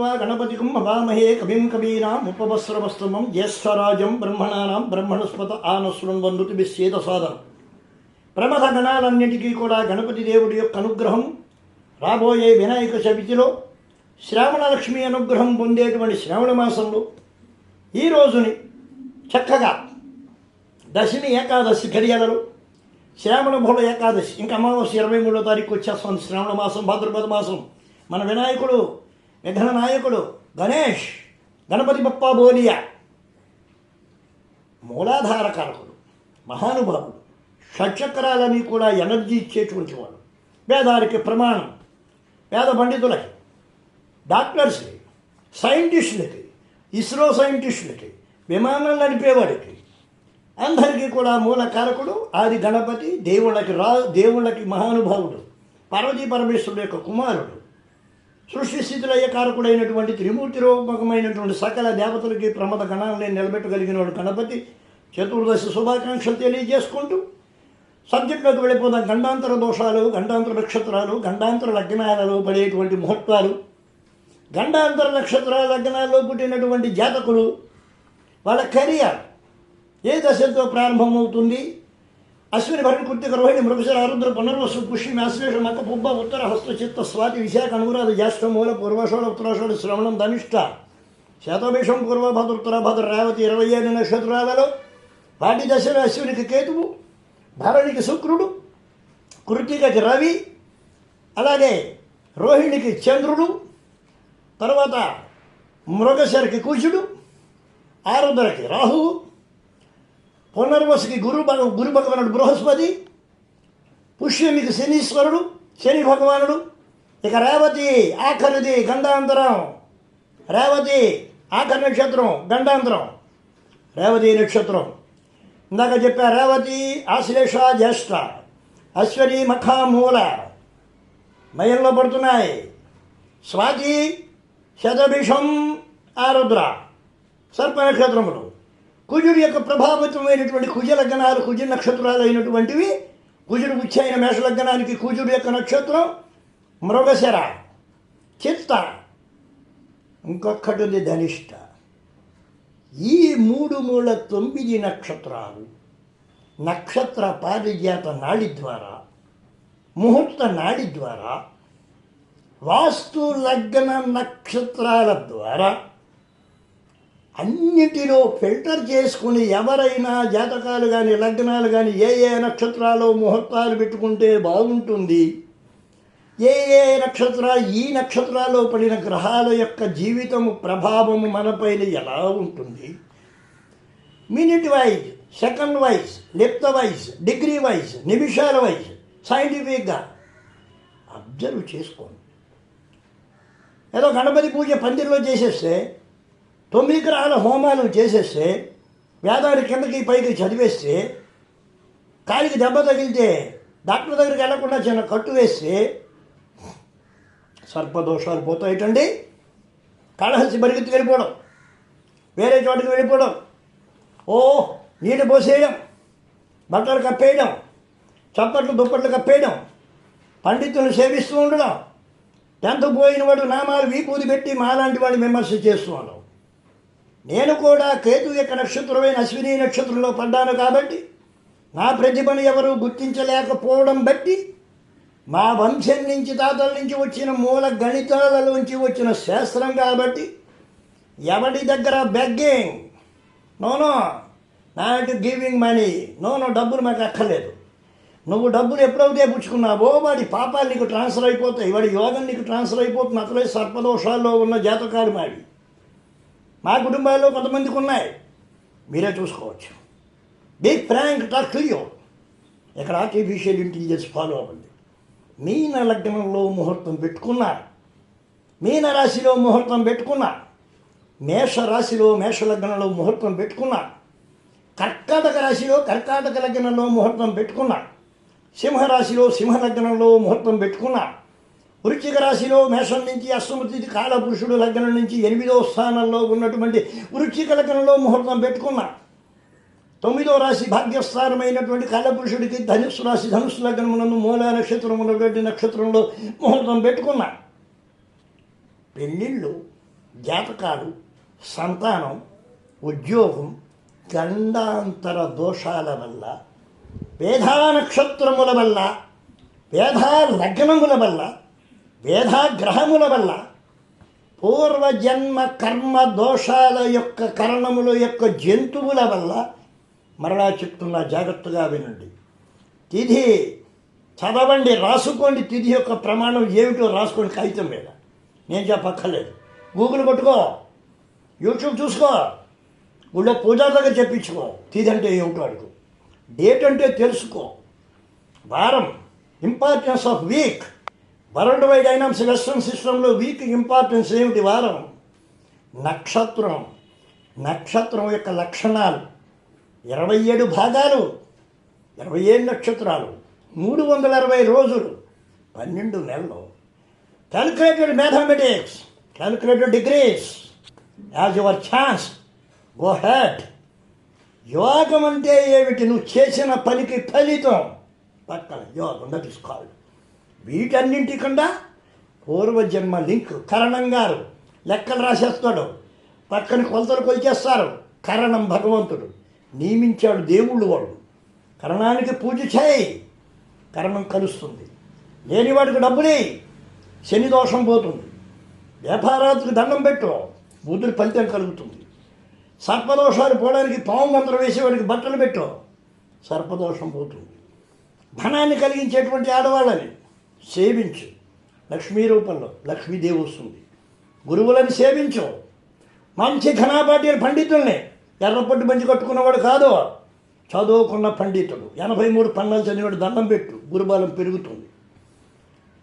గణానాంత్వా గణపతికం హవామహే కవిం కవీనాం ఉపవస్త్రవస్త్రమం జ్యేష్ఠరాజం బ్రహ్మణానాం బ్రహ్మణస్పత ఆనశృణ్వందుతి విశ్చేద సాధనం ప్రమథ గణాలన్నిటికీ కూడా గణపతి దేవుడి యొక్క అనుగ్రహం. రాబోయే వినాయక చవితిలో శ్రావణలక్ష్మి అనుగ్రహం పొందేటువంటి శ్రావణ మాసంలో ఈ రోజుని చక్కగా దశమి ఏకాదశి ఘడియలలో శ్రావణ బహుళ ఏకాదశి ఇంకా అమావాస్య ఇరవై మూడో తారీఖు వచ్చేస్తుంది శ్రావణ మాసం భాద్రపద మాసం. మన వినాయకుడు విఘ్న నాయకుడు గణేష్ గణపతి బప్పా బోలియా. మూలాధార కారకుడు మహానుభావుడు షట్చక్రాలని కూడా ఎనర్జీ ఇచ్చేటువంటి వాడు. వేదానికి ప్రమాణం పేద పండితులకి డాక్టర్స్కి సైంటిస్టులకి ఇస్రో సైంటిస్టులకి విమానం నడిపేవాడికి. అందరికీ కూడా మూల కారకుడు ఆది గణపతి దేవుళ్ళకి రా దేవుళ్ళకి మహానుభావుడు పార్వతీ పరమేశ్వరుడు యొక్క కుమారుడు. సృష్టి స్థితులయ్య కారకుడైనటువంటి త్రిమూర్తి రూపకమైనటువంటి సకల దేవతలకి ప్రమద గణాలని నిలబెట్టగలిగిన వాడు గణపతి. చతుర్దశి శుభాకాంక్షలు తెలియజేసుకుంటూ సబ్జెక్టులోకి వెళ్ళిపోదాం. గండాంతర దోషాలు గండాంతర నక్షత్రాలు గండాంతర లగ్నాలలో పడేటువంటి ముహూర్తాలు. గండాంతర నక్షత్ర లగ్నాల్లో పుట్టినటువంటి జాతకులు వాళ్ళ కెరియర్ ఏ దశతో ప్రారంభమవుతుంది? అశ్విని భరణి కృతిక రోహిణి మృగశర ఆరుద్ర పునర్వసు పుష్యం ఆశ్లేష మక పుబ్బ ఉత్తర హస్త చిత్త స్వాతి విశాఖ అనురాధ జ్యేష్ఠ మూల పూర్వషోడ ఉత్తరాషోడ శ్రవణం ధనిష్ట. శతభిషం పూర్వభద్ర ఉత్తరభద్ర రేవతి ఇరవై ఏడు నక్షత్రాలలో వాటి దశలో అశ్వినికి కేతువు భరణికి శుక్రుడు కృతికకి రవి అలాగే రోహిణికి చంద్రుడు తర్వాత మృగశరికి కూచుడు ఆరుద్రకి రాహువు పునర్వసుకి గురు భగ గురు భగవానుడు బృహస్పతి పుష్యమికి శనీశ్వరుడు శని భగవానుడు ఇక రేవతి ఆఖరిది గండాంతరం రేవతి ఆఖరి నక్షత్రం గండాంతరం రేవతి నక్షత్రం. ఇందాక చెప్పా రేవతి ఆశ్లేష జ్యేష్ఠ అశ్వని మఖా మూల మయంలో పడుతున్నాయి. స్వాతి శతభిషం ఆరుద్ర సర్ప నక్షత్రములు. కుజుడు యొక్క ప్రభావితమైనటువంటి కుజ లగ్నాలు కుజ నక్షత్రాలు అయినటువంటివి కుజుడు ఉచ్చైన మేష లగ్నానికి కుజుడు యొక్క నక్షత్రం మృగశర చిత్త ఇంకొకటి ఉంది ధనిష్ట. ఈ మూడు మూల తొమ్మిది నక్షత్రాలు నక్షత్ర పారిజాత నాడి ద్వారా ముహూర్త నాడి ద్వారా వాస్తు లగ్న నక్షత్రాల ద్వారా అన్నిటిలో ఫిల్టర్ చేసుకుని ఎవరైనా జాతకాలు కానీ లగ్నాలు కానీ ఏ ఏ నక్షత్రాలు ముహూర్తాలు పెట్టుకుంటే బాగుంటుంది? ఏ ఏ నక్షత్ర ఈ నక్షత్రాల్లో పడిన గ్రహాల యొక్క జీవితము ప్రభావము మనపైన ఎలా ఉంటుంది? మినిట్ వైజ్ సెకండ్ వైజ్ లిప్త వైజ్ డిగ్రీ వైజ్ నిమిషాల వైజ్ సైంటిఫిక్గా అబ్జర్వ్ చేసుకోండి. ఏదో గణపతి పూజ పందిరిలో చేసేస్తే తొమ్మిది గ్రహాల హోమాలు చేసేస్తే వేదాడి కిందకి పైకి చదివేస్తే కాలికి దెబ్బ తగిలితే డాక్టర్ దగ్గరికి వెళ్ళకుండా చిన్న కట్టు వేస్తే సర్పదోషాలు పోతాయిటండి. కళహసి పరిగెత్తి వెళ్ళిపోవడం వేరే చోటకి వెళ్ళిపోవడం ఓ నీళ్ళు పోసేయడం బట్టలు కప్పేయడం చప్పట్లు దుప్పట్లు కప్పేయడం పండితులను సేవిస్తూ ఉండడం టెన్త్ పోయిన వాడు నామాలు వీపూది పెట్టి మాలాంటి వాడిని విమర్శ చేస్తూ నేను కూడా కేతు యొక్క నక్షత్రమైన అశ్విని నక్షత్రంలో పడ్డాను కాబట్టి నా ప్రతిభను ఎవరు గుర్తించలేకపోవడం బట్టి మా వంశం నుంచి తాతల నుంచి వచ్చిన మూల గణితాలలోంచి వచ్చిన శాస్త్రం కాబట్టి ఎవరి దగ్గర begging no no not giving money no no డబ్బులు మాకు అక్కర్లేదు. నువ్వు డబ్బులు ఎప్పుడైతే పుచ్చుకున్నావో వాడి పాపాలు నీకు ట్రాన్స్ఫర్ అయిపోతాయి. వాడి యోగం నీకు ట్రాన్స్ఫర్ అయిపోతుంది. అసలే సర్పదోషాల్లో ఉన్న జాతకాలు మావి. మా కుటుంబాల్లో కొంతమందికి ఉన్నాయి. మీరే చూసుకోవచ్చు. Be frank talk to you ఇక్కడ ఆర్టిఫిషియల్ ఇంటెలిజెన్స్ ఫాలో అవ్వండి. మీన లగ్నంలో ముహూర్తం పెట్టుకున్నారు. మీన రాశిలో ముహూర్తం పెట్టుకున్నారు. మేష రాశిలో మేష లగ్నంలో ముహూర్తం పెట్టుకున్నా కర్కాటక రాశిలో కర్కాటక లగ్నంలో ముహూర్తం పెట్టుకున్నారు. సింహరాశిలో సింహ లగ్నంలో ముహూర్తం పెట్టుకున్నారు. వృశ్చిక రాశిలో మేషం నుంచి అష్టమతిథి కాలపురుషుడు లగ్నం నుంచి ఎనిమిదో స్థానంలో ఉన్నటువంటి వృశ్చిక లగ్నంలో ముహూర్తం పెట్టుకున్నా. తొమ్మిదో రాశి భాగ్యస్థానమైనటువంటి కాలపురుషుడికి ధనుస్సు రాశి ధనుస్సు లగ్నమునందు మూల నక్షత్రం ఉన్నటువంటి నక్షత్రంలో ముహూర్తం పెట్టుకున్నా. పెళ్ళిళ్ళు జాతకాలు సంతానం ఉద్యోగం గండాంతర దోషాల వల్ల వేధా నక్షత్రముల వల్ల వేధా లగ్నముల వల్ల వేదాగ్రహముల వల్ల పూర్వజన్మ కర్మ దోషాల యొక్క కరణముల యొక్క జంతువుల వల్ల మరలా చెప్తున్నా జాగ్రత్తగా వినండి. తిథి చదవండి రాసుకోండి. తిథి యొక్క ప్రమాణం ఏమిటో రాసుకోండి కాగితం మీద. నేను చెప్పక్కర్లేదు. గూగుల్ కొట్టుకో. యూట్యూబ్ చూసుకో. గుళ్ళో పూజా దగ్గర చెప్పించుకో. తిథి అంటే ఏమిటో అడుగు. డేట్ అంటే తెలుసుకో. వారం. Importance of week. World wide dynamos western సిస్టంలో వీక్ ఇంపార్టెన్స్ ఏమిటి వారం? నక్షత్రం. నక్షత్రం యొక్క లక్షణాలు. ఇరవై ఏడు భాగాలు. ఇరవై ఏడు నక్షత్రాలు. మూడు వందల అరవై రోజులు. పన్నెండు నెలలు. Calculated mathematics calculated degrees as your chance go hat యోగం అంటే ఏమిటి? నువ్వు చేసిన పనికి ఫలితం. పక్కన యోగం దట్ ఇస్ కాల్డ్ వీటన్నింటికన్నా పూర్వజన్మ లింక్ కరణం గారు లెక్కలు రాసేస్తాడు పక్కన కొలతలు కొలిచేస్తారు. కరణం భగవంతుడు. నియమించాడు దేవుళ్ళు వాడు కరణానికి పూజ చేయి. కరణం కలుస్తుంది. లేనివాడికి డబ్బులే శని దోషం పోతుంది. వ్యాపారాలకు దండం పెట్టు. బుద్ధుడి ఫలితం కలుగుతుంది. సర్పదోషాలు పోవడానికి పాము మంత్రం వేసేవాడికి బట్టలు పెట్టు. సర్పదోషం పోతుంది. ధనాన్ని కలిగించేటువంటి ఆడవాళ్ళని సేవించు. లక్ష్మీ రూపంలో లక్ష్మీదేవి వస్తుంది గురువులను సేవించు. మంచి ఘనాపాటి పండితుల్ని ఎర్రపట్టు మంచి కట్టుకున్నవాడు కాదు. చదువుకున్న పండితుడు. ఎనభై మూడు పన్నాలు చదివాడు దండం పెట్టు. గురుబలం పెరుగుతుంది.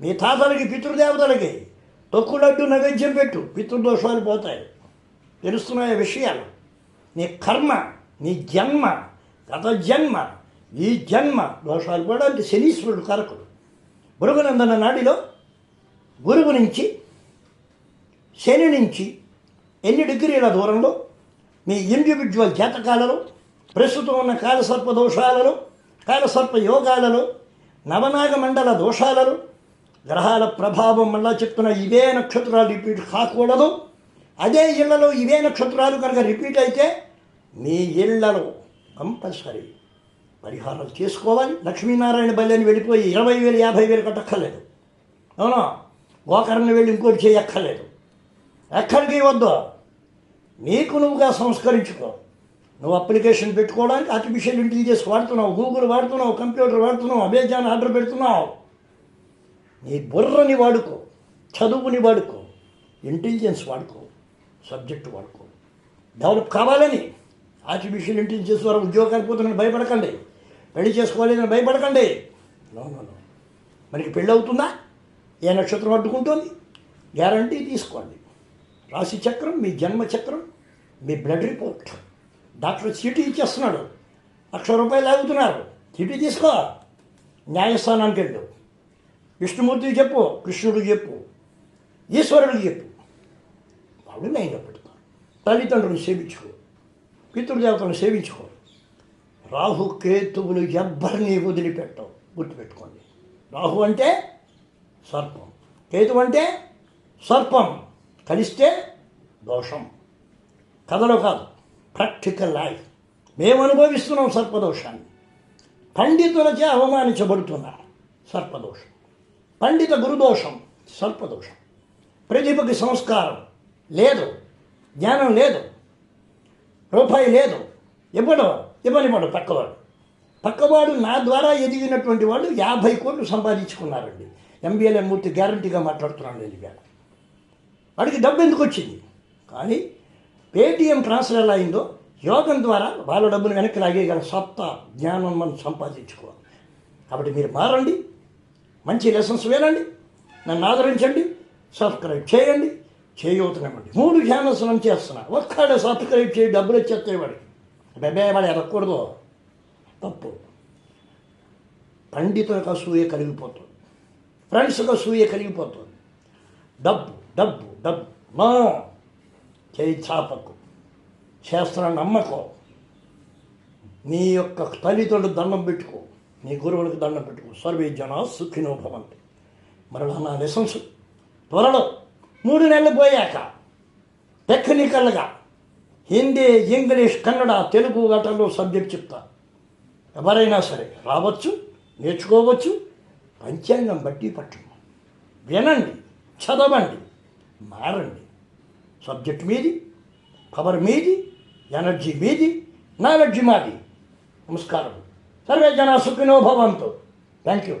మీ తాతలకి పితృదేవతలకి తొక్కులడ్డు నైవేద్యం పెట్టు. పితృదోషాలు పోతాయి. తెలుస్తున్నాయి విషయాలు? నీ కర్మ నీ జన్మ గత జన్మ ఈ జన్మ దోషాలు కూడా అంటే శనీశ్వరుడు కరకుడు. భృగునందన నాడిలో గురువు నుంచి శని నుంచి ఎన్ని డిగ్రీల దూరంలో మీ ఇండివిజువల్ జాతకాలలో ప్రస్తుతం ఉన్న కాలసర్ప దోషాలలో కాలసర్ప యోగాలలో నవనాగ మండల దోషాలలో గ్రహాల ప్రభావం మళ్ళా చెప్తున్న ఇవే నక్షత్రాలు రిపీట్ కాకూడదు. అదే ఇళ్ళలో ఇవే నక్షత్రాలు కనుక రిపీట్ అయితే మీ ఇళ్ళలో కంపల్సరీ పరిహారం చేసుకోవాలి. లక్ష్మీనారాయణ బల్లిని వెళ్ళిపోయి ఇరవై వేలు యాభై వేలు కట్టక్కర్లేదు. అవునా? గోకర్ణ వెళ్ళి ఇంకోటి చేయక్కర్లేదు. ఎక్కడికి వద్దు నీకు నువ్వుగా సంస్కరించుకో. నువ్వు అప్లికేషన్ పెట్టుకోవడానికి ఆర్టిఫిషియల్ ఇంటెలిజెన్స్ వాడుతున్నావు. గూగుల్ వాడుతున్నావు కంప్యూటర్ వాడుతున్నావు అమెజాన్ ఆర్డర్ పెడుతున్నావు. నీ బుర్రని వాడుకో చదువుని వాడుకో ఇంటెలిజెన్స్ వాడుకో సబ్జెక్టు వాడుకో. డెవలప్ కావాలని ఆర్టిఫిషియల్ ఇంటెలిజెన్స్ ద్వారా ఉద్యోగాలు పోతుందని భయపడకండి. పెళ్ళి చేసుకోవాలని భయపడకండి. మనకి పెళ్ళి అవుతుందా? ఏ నక్షత్రం అడ్డుకుంటుంది? గ్యారంటీ తీసుకోండి. రాశి చక్రం మీ జన్మ చక్రం మీ బ్లడ్ రిపోర్ట్ డాక్టర్ చీటీ ఇచ్చేస్తున్నాడు. లక్ష రూపాయలు ఆగుతున్నారు. చీటీ తీసుకో. న్యాయస్థానానికి వెళ్ళు. విష్ణుమూర్తికి చెప్పు కృష్ణుడికి చెప్పు ఈశ్వరుడికి చెప్పు. వాళ్ళు నేను పెడతాను తల్లిదండ్రులను సేవించుకో. పితృదేవతలను సేవించుకో. రాహు కేతువులు ఎవ్వరిని వదిలిపెట్టవు. గుర్తుపెట్టుకోండి. రాహు అంటే సర్పం. కేతు అంటే సర్పం. కలిస్తే దోషం. కథలో కాదు. Practical life. మేము అనుభవిస్తున్నాం సర్పదోషాన్ని. పండితులచే అవమానించబడుతున్నారు సర్పదోషం. పండిత గురుదోషం సర్పదోషం. ప్రతిభకి సంస్కారం లేదు. జ్ఞానం లేదు. రూపాయి లేదు. ఇవ్వడు ఇవ్వనివ్వడు పక్కవాడు. పక్కవాడు నా ద్వారా ఎదిగినటువంటి వాళ్ళు యాభై కోట్లు సంపాదించుకున్నారండి. ఎంబీఎల్ఏ మూర్తి గ్యారంటీగా మాట్లాడుతున్నాను నేను ఇవాళ. వాడికి డబ్బు ఎందుకు వచ్చింది? కానీ పేటీఎం ట్రాన్స్ఫర్ ఎలా అయిందో యోగం ద్వారా వాళ్ళ డబ్బును వెనక్కి లాగేయగల సత్తా జ్ఞానం మనం సంపాదించుకోవాలి. కాబట్టి మీరు మారండి. మంచి లెసన్స్ వినండి నన్ను ఆదరించండి. సబ్స్క్రైబ్ చేయండి. చేయవుతున్నామండి మూడు ఛానల్స్ మనం చేస్తున్నా. ఒక్కడే సబ్స్క్రైబ్ చేయి డబ్బులు వచ్చేస్తాయి వాడికి. బెబ్బే వాడు ఎరగకూడదు తప్పు. పండితులకు అసూయ కలిగిపోతుంది. ఫ్రెండ్స్కి అసూయ కలిగిపోతుంది. డబ్బు డబ్బు డబ్బు. మా చేయి చాపకు. చేస్తున్న నమ్మకం. నీ యొక్క తల్లిదండ్రులు దండం పెట్టుకో. నీ గురువులకు దండం పెట్టుకో. సర్వే జన సుఖినో భవంతి. మరలా నా లెసన్స్ త్వరలో మూడు నెలలు పోయాక టెక్నికల్గా హిందీ ఇంగ్లీష్ కన్నడ తెలుగు గటల్లో సబ్జెక్ట్ చెప్తా. ఎవరైనా సరే రావచ్చు నేర్చుకోవచ్చు పంచాంగం బట్టి పట్టండి. వినండి చదవండి మారండి. సబ్జెక్ట్ మీది పవర్ మీది ఎనర్జీ మీది నాలెడ్జ్ మాది. నమస్కారం. సర్వే జన సుఖినో భవంతు. Thank you